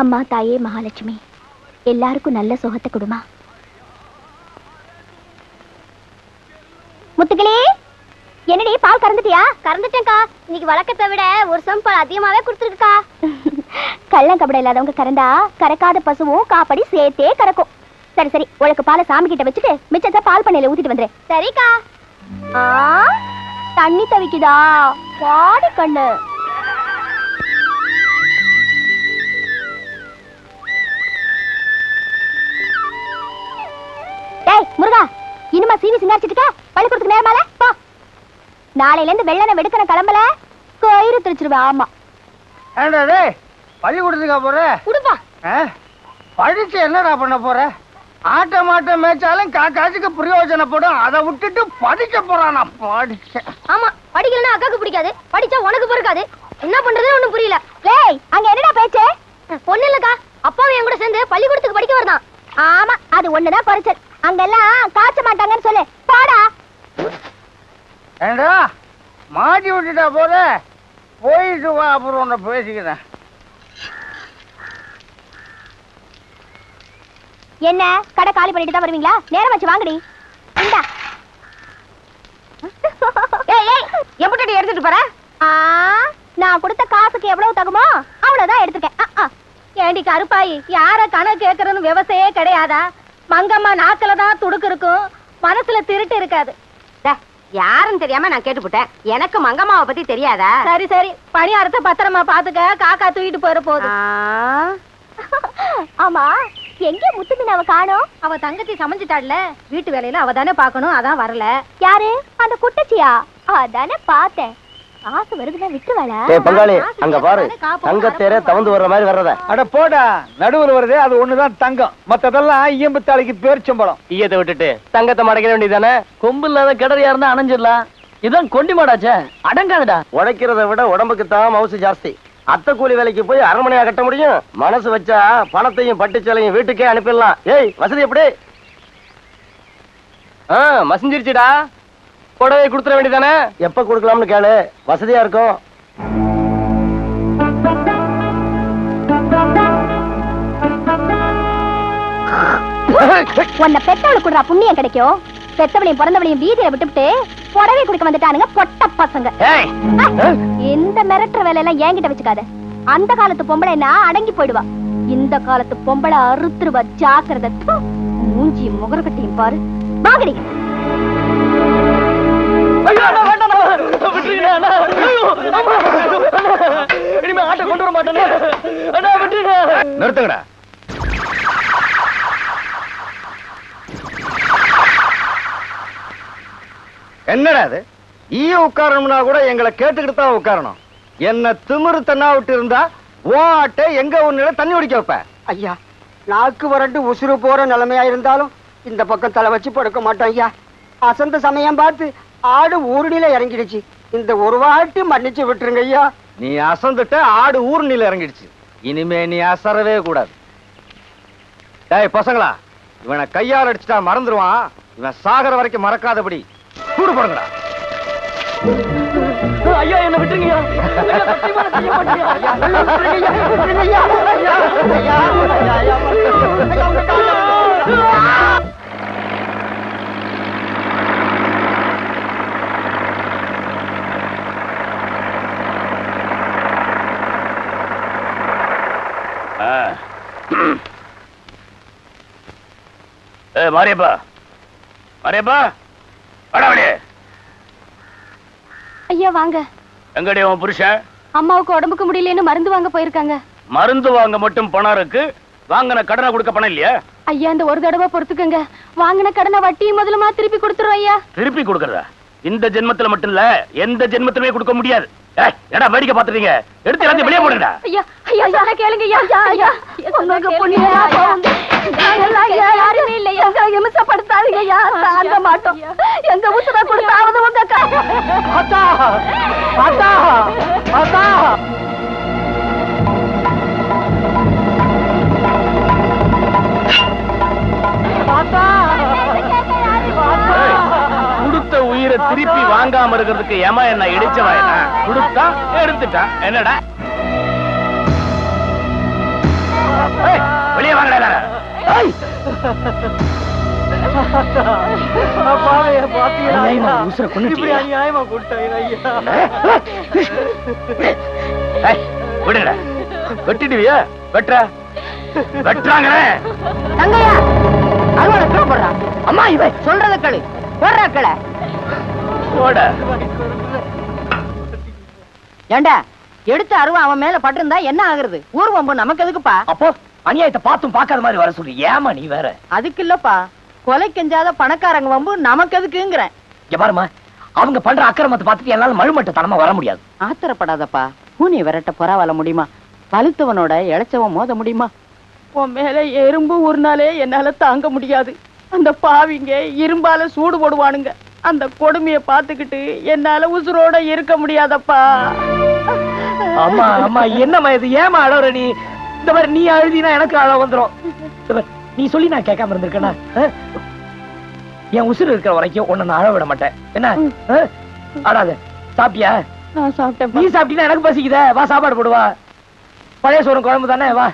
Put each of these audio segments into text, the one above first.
அம்மா தாயே மகாலட்சுமி எல்லாருக்கும் நல்ல சுகத்தை கொடுமா. முத்துக்களே என்னடி பால் கறந்துட்டியா? கறந்துட்டேன்க்கா. இன்னைக்கு வழக்கத்தை விட ஒரு சம் பால் அதிகமாவே கொடுத்துருக்கா கள்ளம் கபட இல்லாதவங்க கறந்தா கறக்காத பசுவும் காப்படி சேர்த்தே கறக்கும். சரி சரி உனக்கு பாலை சாமி கிட்ட வச்சுட்டு மிச்சத்தை பால் பண்ணையில ஊத்திட்டு வந்துரு சரிக்கா. தண்ணி தவிக்குதா? பாடு கண்ணு. முருகா இனிமா சீவி சிங்காரிச்சிட்டு பள்ளிக்கூடத்துக்கு நேரமால போ. நாளையில இருந்து வெள்ளனை வெடுக்கன கிளம்பல கயிறு திரிச்சிருவேன் ஆமா. ஏண்டா டேய் பள்ளிக்கூடத்துக்கா போற? குடுப்பா? படிச்சு என்னடா பண்ண போற? ஆட்ட மாட்ட மேய்ச்சாலும் காக்காச்சுக்கு பிரயோஜனப்படும் அதை விட்டுட்டு படிக்க போறானா படிச்ச ஆமா படிக்கலன்னா அக்காக்கு பிடிக்காது. படிச்சா உனக்கு பொறுக்காது. என்ன பண்றதுன்னு ஒண்ணும் புரியல. டேய் அங்க என்னடா பேச்சு? பொண்ணு இல்லக்கா அப்பாவும் என் கூட சேர்ந்து பள்ளிக்கூடத்துக்கு படிக்க வரதான். ஆமா அது ஒண்ணுதான் குறைச்சல் அங்கெல்லாம் காய்ச்ச மாட்டாங்கன்னு சொல்லு. போடா. ஏண்டா? மாட்டி விட்டுட்டா போற போயிட்டு வா அப்புறம் உன்னை பேசிக்கிறேன். என்ன? கடை காலி பண்ணிட்டு தான் வருவீங்களா? நேரம் வச்சு வாங்கடி. இந்தா. ஏய் ஏய் எப்படி எடுத்துட்டு போற? ஆ நான் கொடுத்த காசுக்கு எவ்வளவு தகுமோ அவ்வளவுதான் எடுத்துக்கேன். ஏண்டி கருப்பாயி யார கணக்கு கேட்கறன்னு விவசாயே கிடையாதா? மங்கம்மா நாக்குல தான் துடுக்கு இருக்கும். மனசுல திருட்டு இருக்காது. யாருன்னு தெரியாம நான் கேட்டுப்புட்டேன். எனக்கு மங்கம்மாவை பத்தி தெரியாதா? சரி சரி. பணியாரத்தை பத்திரமா பாத்துக்க. காக்கா தூக்கிட்டு போற போதும் ஆமா எங்க மீனாவை காணோம்? அவ தங்கச்சி சமைஞ்சிட்டாள்ல. வீட்டு வேலையில அவ தானே பாக்கணும் அதான் வரல. யாரு? அந்த குட்டச்சியா? அதானே பார்த்தேன். காசு வருதுன்னா விட்டுருவாளா. ஏய் பங்காளி அங்க பாரு. தங்கத்தேரே தவந்து வர்ற மாதிரி வர்றத. அட போடா நடுவில் வருதே அது ஒண்ணுதான் தங்கம். மத்ததெல்லாம் ஈயம்பு தாளிக்கு பேரிச்சம்பழம். ஈயத்தை விட்டுட்டு தங்கத்தை மடக்கிற வேண்டியதானே கொம்பு இல்லாத கிடறியா இருந்தா அணைஞ்சிடலாம். இதான் கொண்டி மாடாச்சே. அடங்காதுடா. உழைக்கிறத விட உடம்புக்கு தான் மவுசு ஜாஸ்தி. அத்தை கூலி வேலைக்கு போய் அரண்மனையா கட்ட முடியும். மனசு வச்சா பணத்தையும் பட்டுச்சலையும் வீட்டுக்கே அனுப்பிடலாம். ஏய் வசதி எப்படி? ஆ மசிஞ்சிருச்சுடா. புடவை கொடுத்துட வேண்டியதானே எப்ப கொடுக்கலாம்னு கேளு. வசதியா இருக்கும் உன்னை பெத்தவளுக்கு கொடுறா புண்ணியம் கிடைக்கும். பெத்தவளையும் பிறந்தவளையும் வீதியில விட்டுவிட்டு புடவை கொடுக்க வந்துட்டானுங்க பொட்ட பசங்க. இந்த மிரட்டுற வேலையெல்லாம் என்கிட்ட வச்சுக்காத. அந்த காலத்து பொம்பளை நான் அடங்கி போயிடுவா. இந்த காலத்து பொம்பளை அறுத்துருவா ஜாக்கிரதை. மூஞ்சியும் முகரக்கட்டையும் பாரு. வாங்கடி இனிமே ஆட்டை கொண்டு வர மாட்டேனே அண்ணா விட்டுருங்க நிறுத்துங்கடா. என்னடா அது ஈய உட்காரணும்னா கூட எங்களை கேட்டுக்கிட்டு தான் உட்காரணும். என்ன திமிரு தன்னா விட்டு இருந்தா ஓ எங்க ஒண்ணு தண்ணி குடிக்க வைப்ப? ஐயா நாக்கு வறண்டு உசுறு போற நிலைமையா இருந்தாலும் இந்த பக்கம் தலை வச்சு படுக்க மாட்டோம் ஐயா. அசந்த சமயம் பார்த்து ஆடு ஊருடியில இறங்கிடுச்சு இந்த ஒரு வாட்டி மன்னிச்சு விட்டுருங்க ஐயா நீ அசந்துட்ட ஆடு ஊர்நில இறங்கிடுச்சு இனிமே நீ அசரவே கூடாது டேய் பசங்களா இவனை கையால் அடிச்சுட்டா மறந்துடுவான் இவன் சாகர வரைக்கும் மறக்காதபடி சூடு போடுங்கடா ஐயா என்ன விட்டுருங்க ஐயா, சத்தியமா நான் செய்ய மாட்டேன் ஏ மாரியப்பா. மாரியப்பா வாடா வெளியே. ஐயா வாங்க. எங்கடி உன் புருஷன்? அம்மாவுக்கு உடம்புக்கு முடியலன்னு மருந்து வாங்க போயிருக்காங்க. மருந்து வாங்க மட்டும் பணம் இருக்கு வாங்கின கடனை கொடுக்க பணம் இல்லையா? ஐயா இந்த ஒரு தடவை பொறுத்துக்கங்க. வாங்கின கடனை வட்டி முதலுமா திருப்பி கொடுத்துரும் ஐயா. திருப்பி கொடுக்கறதா? இந்த ஜென்மத்துல மட்டும் இல்ல எந்த ஜென்மத்திலுமே கொடுக்க முடியாது. வேடிக்கை பாத்துறீங்க எடுத்து எல்லாத்தையும் வெளியே போடுங்கடா. ஐயா ஐயா சொன்ன கேளுங்க ஐயா. ஐயா. யாருமே இல்லை. எங்க இமிசப்படுத்தாதீங்க ஐயா தாங்க மாட்டோம். எங்க உசுர கொடுத்தாவது உங்க கா ஆத்தா! ஆத்தா! ஆத்தா! ஏய், கொடுத்த உயிரை திருப்பி வாங்காம இருக்கிறதுக்கு ஏமா என்ன இடிச்சவா என்ன? கொடுத்தா எடுத்துட்டான் என்னடா? வாங்கடா அநியாயமா கொடுத்தாங்க வெட்டிடுவியா? வெட்டுற. வெட்டுறாங்களே. தங்கையா அருவாளை கீழே அம்மா இவன் சொல்றத கேளு. போடுறா கீழே போட. ஏண்டா எடுத்த அருவா அவன் மேல பட்டிருந்தா என்ன ஆகுறது? ஊர் வம்பு நமக்கு எதுக்குப்பா? அப்போ? அநியாயத்தை பார்த்தும் பார்க்காத மாதிரி வர சொல்லி. ஏமா நீ வேற? அதுக்கு இல்லப்பா. கொலை கெஞ்சாத பணக்காரங்க வம்பு நமக்கு எதுக்குங்கிறேன். இங்க பாருமா அவங்க பண்ற அக்கிரமத்தை பார்த்துட்டு என்னால மழுமட்ட தனமா வர முடியாது. ஆத்திரப்படாதப்பா. பூனி விரட்ட பொறாவல முடியுமா? வலுத்தவனோட இளைச்சவன் மோத முடியுமா? உன் மேல எறும்பு ஒரு நாளே என்னால தாங்க முடியாது. அந்த பாவிங்க இரும்பால சூடு போடுவானுங்க. அந்த கொடுமைய பாத்துக்கிட்டு என்னால உசுரோட இருக்க முடியாதப்பா. அம்மா அம்மா என்னம்மா இது? ஏமா அழற நீ? இந்த மாதிரி நீ அழுதினா எனக்கு அழ பாரு, நீ சொல்லி நான் கேட்காம இருந்திருக்கேனா? ஆ? என் உசுறு இருக்கிற வரைக்கும் உன்னை நான் அழ விட மாட்டேன். என்ன? ஆ? அழாத. சாப்பிட்டியா? நீ சாப்பிட்டீங்கன்னா எனக்கு பசிக்குதே. வா சாப்பாடு போடுவா பழைய சோறு குழம்பு தானே வா.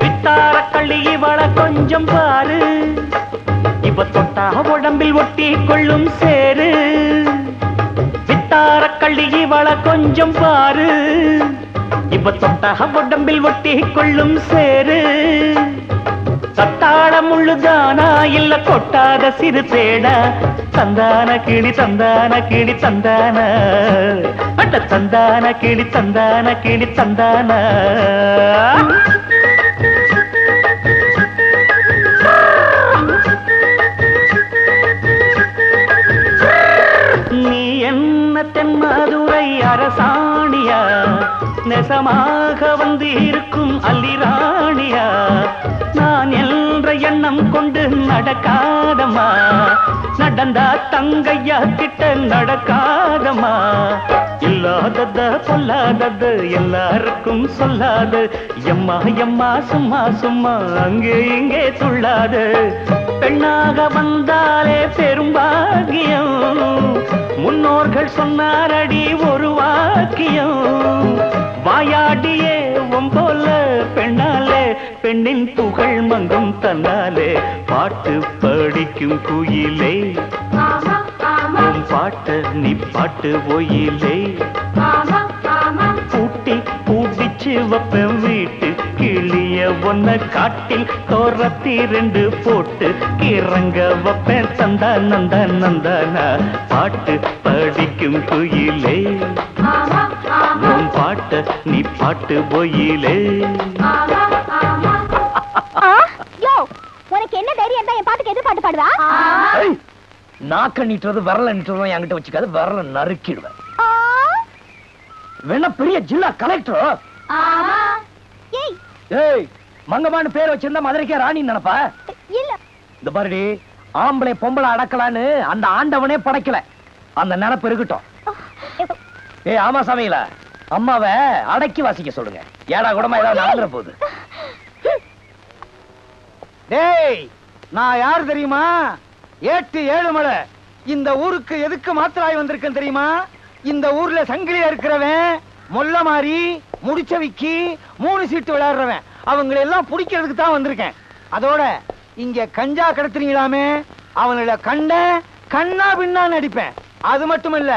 வித்தார கள்ளி இவள கொஞ்சம் பாரு. இவ தொட்டா உடம்பில் ஒட்டி கொள்ளும் சேரு வித்தார கள்ளி இவள கொஞ்சம் பாரு. இவ தொட்டா உடம்பில் ஒட்டி கொள்ளும் சேரு சத்தாள முள்ளுதானா இல்ல கொட்டாத சிறு தேடா தந்தான கிளி தந்தான கிளி தந்தான அட்ட தந்தான கிளி தந்தான கிளி தந்தான நீ என்ன தென்மதுரை அரசாணியா? நெசமாக வந்து இருக்கும் அல்லிராணியா? நான் என்ற எண்ணம் கொண்டு நடக்காதம்மா. நடந்தா தங்கையா கிட்ட நடக்காதமா இல்லாதத பொல்லாதது எல்லாருக்கும் சொல்லாது. எம்மா எம்மா சும்மா சும்மா அங்கே இங்கே துள்ளாது. பெண்ணாக வந்தாலே பெரும்பாகியம் முன்னோர்கள் சொன்னாரடி ஒரு வாக்கியம். வாயாடியே ஒம்போல பெண்ணாலே பெண்ணின் புகழ் மங்கும் தன்னாலே. பாட்டு படிக்கும் குயிலே. உன் பாட்ட நீ பாட்டு ஒயிலே. பூட்டி பூட்டிச்சு வைப்பேன் வீட்டு கிளிய ஒன்ன காட்டில் தோரத்தி ரெண்டு போட்டு கிறங்க வப்பேன் தந்தா நந்தா நந்தானா. பாட்டு படிக்கும் குயிலே. உன் பாட்ட நீ பாட்டு யோ உனக்கு என்ன தைரியம் தான் என் பாட்டுக்கு எது பாட்டு பாடுவா? நாக்க நீட்டுறது விரல நீட்டுறதும் என்கிட்ட வச்சுக்காது விரல நறுக்கிடுவேன். வேணா பெரிய ஜில்லா கலெக்டர்? ஏய். மங்கம்மான்னு பேர் வச்சிருந்தா மதுரைக்கே ராணி நினைப்பா? இல்ல. இந்த பாருடி ஆம்பளை பொம்பளை அடக்கலான்னு அந்த ஆண்டவனே படைக்கல. அந்த நினப்பு இருக்கட்டும். ஏய் ஆமா சாமிங்கள அம்மாவை அடக்கி வாசிக்க சொல்லுங்க. ஏடா கூடமா ஏதாவது நடந்துற போகுது. டேய் நான் யார் தெரியுமா? ஏட்டு ஏழுமலை. இந்த ஊருக்கு எதுக்கு மாத்திராய் வந்திருக்கேன் தெரியுமா? இந்த ஊர்ல சங்கிலியா இருக்கிறவன் மொல்ல மாறி முடிச்ச விக்கி மூணு சீட்டு விளையாடுறவன். அவங்களை எல்லாம் பிடிக்கிறதுக்கு தான் வந்திருக்கேன். அதோட இங்க கஞ்சா கடத்துறீங்களாமே? அவங்கள கண்ட கண்ணா பின்னான்னு அடிப்பேன். அது மட்டும் இல்ல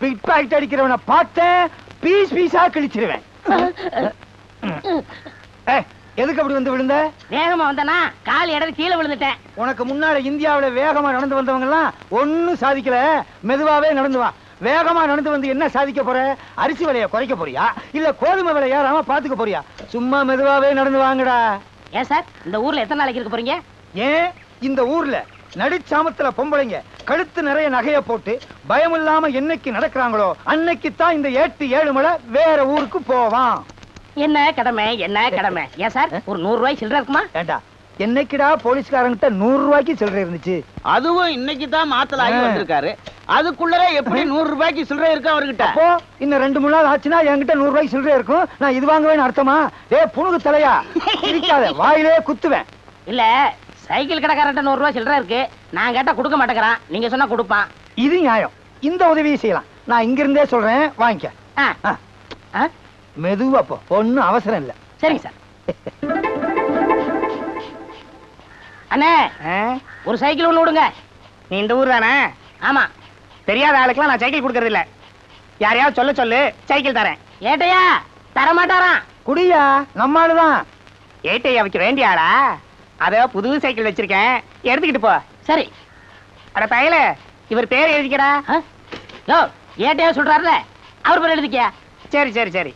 பிக் பாக்கெட் அடிக்கிறவனை பார்த்தேன் பீஸ் பீஸா கிழிச்சிருவேன். எதுக்கு அப்படி வந்து விழுந்த? வேகமா வந்தனா? கால் இடது கீழே விழுந்துட்டேன். உனக்கு முன்னால இந்தியாவுல வேகமா நடந்து வந்தவங்க எல்லாம் ஒண்ணும் சாதிக்கல. மெதுவாவே நடந்து வா. வேகமா நடந்து வந்து என்ன சாதிக்க போற? அரிசி விலைய குறைக்க போறியா? இல்ல கோதுமை விலை ஏறாம பாத்துக்க போறியா? சும்மா மெதுவாவே நடந்து வாங்கடா. ஏன் சார்? இந்த ஊர்ல எத்தனை நாளைக்கு இருக்க போறீங்க? ஏன்? இந்த ஊர்ல நடுச்சாமத்துல பொம்பளைங்க கழுத்து நிறைய நகைய போட்டு பயம் இல்லாம என்னைக்கு நடக்கிறாங்களோ அன்னைக்கு தான் இந்த ஏட்டு ஏழு மலை வேற ஊருக்கு போவான். என்ன கடமை என்ன கடமை? ஏன் சார்? ஒரு நூறு ரூபாய் சில்லற இருக்குமா? ஏண்டா என்னைக்குடா போலீஸ்காரங்கிட்ட நூறு ரூபாய்க்கு சில்லறை இருந்துச்சு? அதுவும் இன்னைக்கு தான் மாத்தலாகி ஆ. வந்திருக்காரு. அதுக்குள்ளரே எப்படி நூறு ரூபாய்க்கு சில்லறை இருக்கு அவர்கிட்ட? அப்போ இன்னும் ரெண்டு மூணு நாள் ஆச்சுன்னா என்கிட்ட நூறு ரூபாய்க்கு சில்லறை இருக்கும். நான் இது வாங்குவேன்னு அர்த்தமா? டேய் புணுகு தலையா. சிரிக்காத வாயிலே குத்துவேன். இல்ல சைக்கிள் கடைக்காரன்ட்ட நூறு ரூபாய் சில்லற இருக்கு. நான் கேட்டா கொடுக்க மாட்டேங்கிறான். நீங்க சொன்னா கொடுப்பான். இது நியாயம். இந்த உதவியை செய்யலாம். நான் இங்க இருந்தே சொல்றேன். வாங்கிக்க. மெதுவா போ. ஒன்னும் அவசரம் இல்ல. சரிங்க சார். அண்ணே ஒரு சைக்கிள் ஒண்ணு விடுங்க. நீ இந்த ஊர் தானே? ஆமா. தெரியாத ஆளுக்கெல்லாம் நான் சைக்கிள் கொடுக்கறது இல்ல. யாரையாவது சொல்ல சொல்லு. சைக்கிள் தரேன். ஏட்டையா? தர மாட்டாராம் குடியா நம்மாளுதான் ஏட்டையா வைக்க வேண்டிய ஆளா? அத புது சைக்கிள் வச்சிருக்கேன். எடுத்துக்கிட்டு போ. சரி. அட பயல இவர் பேர் எழுதிக்கடா. ஏட்டையா சொல்றாருல. அவர் பேர் எழுதிக்கியா? சரி சரி சரி.